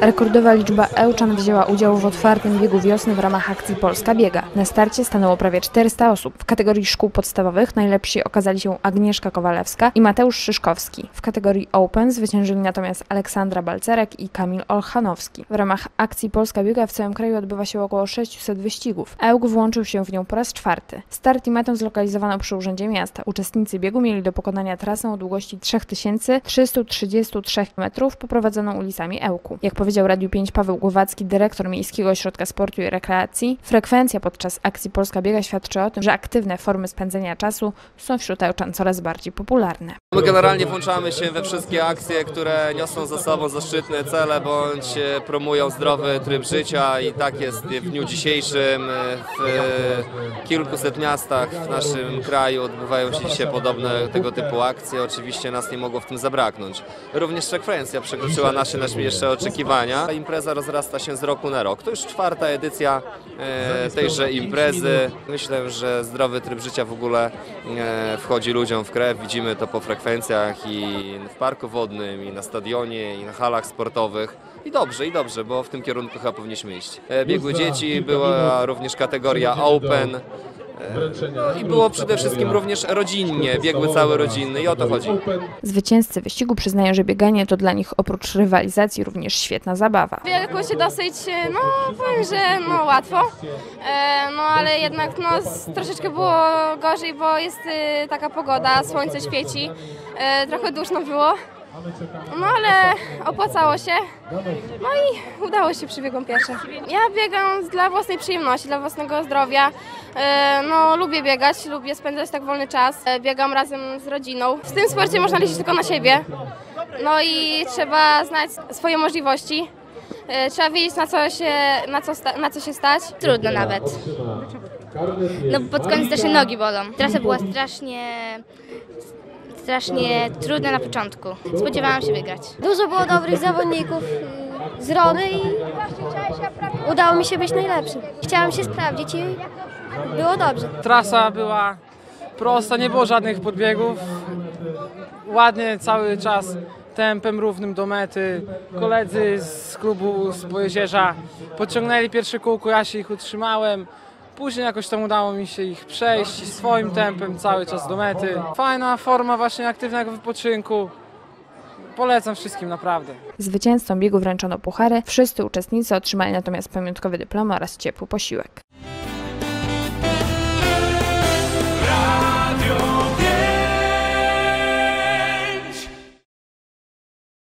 Rekordowa liczba Ełczan wzięła udział w otwartym biegu wiosny w ramach akcji Polska Biega. Na starcie stanęło prawie 400 osób. W kategorii szkół podstawowych najlepsi okazali się Agnieszka Kowalewska i Mateusz Szyszkowski. W kategorii Open zwyciężyli natomiast Aleksandra Balcerek i Kamil Olchanowski. W ramach akcji Polska Biega w całym kraju odbywa się około 600 wyścigów. Ełk włączył się w nią po raz czwarty. Start i metę zlokalizowano przy Urzędzie Miasta. Uczestnicy biegu mieli do pokonania trasę o długości 3333 metrów poprowadzoną ulicami Ełku. Jak powiedział Radiu 5 Paweł Głowacki, dyrektor Miejskiego Ośrodka Sportu i Rekreacji, frekwencja podczas akcji Polska Biega świadczy o tym, że aktywne formy spędzenia czasu są wśród Ełczan coraz bardziej popularne. My generalnie włączamy się we wszystkie akcje, które niosą za sobą zaszczytne cele bądź e, promują zdrowy tryb życia i tak jest w dniu dzisiejszym. e, W e, kilkuset miastach w naszym kraju odbywają się dzisiaj podobne tego typu akcje. Oczywiście nas nie mogło w tym zabraknąć. Również frekwencja przekroczyła nasze najśmielsze oczekiwania. Impreza rozrasta się z roku na rok. To już czwarta edycja e, tejże imprezy. Myślę, że zdrowy tryb życia w ogóle e, wchodzi ludziom w krew. Widzimy to po frekwencjach i w parku wodnym, i na stadionie, i na halach sportowych. I dobrze, i dobrze, bo w tym kierunku chyba powinniśmy iść. E, Biegły dzieci, była również kategoria Open. No i było przede wszystkim również rodzinnie, biegły całe rodzinne i o to chodzi. Zwycięzcy wyścigu przyznają, że bieganie to dla nich oprócz rywalizacji również świetna zabawa. Biegło się dosyć, no powiem, że no łatwo, e, no ale jednak no troszeczkę było gorzej, bo jest e, taka pogoda, słońce świeci, e, trochę duszno było, no ale opłacało się, no i udało się przebiegom pierwsze. Ja biegam dla własnej przyjemności, dla własnego zdrowia, e, no lubię biegać, lubię spędzać tak wolny czas, e, biegam razem z rodziną. W tym sporcie można liczyć tylko na siebie, no i trzeba znać swoje możliwości. E, Trzeba wiedzieć na co się, na co, na co się stać. Trudno nawet. No pod koniec też nogi bolą. Trasa była strasznie, strasznie trudna na początku. Spodziewałam się wygrać. Dużo było dobrych zawodników y, z Rony i udało mi się być najlepszym. Chciałam się sprawdzić i było dobrze. Trasa była prosta, nie było żadnych podbiegów. Ładnie cały czas tempem równym do mety. Koledzy z klubu z Pojezierza podciągnęli pierwsze kółko, ja się ich utrzymałem. Później jakoś tam udało mi się ich przejść swoim tempem cały czas do mety. Fajna forma właśnie aktywnego wypoczynku. Polecam wszystkim naprawdę. Zwycięzcom biegu wręczono puchary, wszyscy uczestnicy otrzymali natomiast pamiątkowe dyplomy oraz ciepły posiłek.